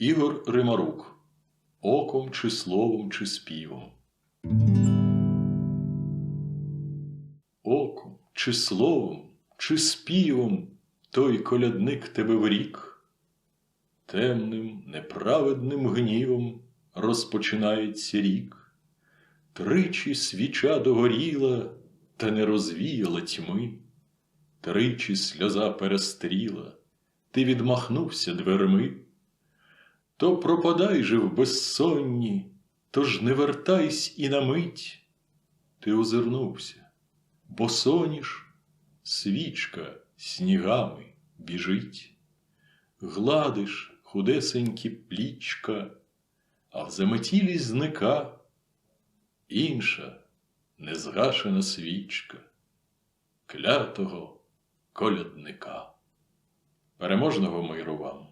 Ігор Римарук Оком чи словом, чи співом. Оком, чи словом, чи співом той колядник тебе врік, темним, неправедним гнівом розпочинається рік. Тричі свіча догоріла, та не розвіяла тьми, тричі сльоза перестріла, ти відмахнувся дверми. То пропадай же в безсонні, тож не вертайсь і на мить. Ти озирнувся, бо соніш, свічка снігами біжить, гладиш худесенькі плічка, а в заметілі зника інша незгашена свічка клятого колядника. Переможного миру вам!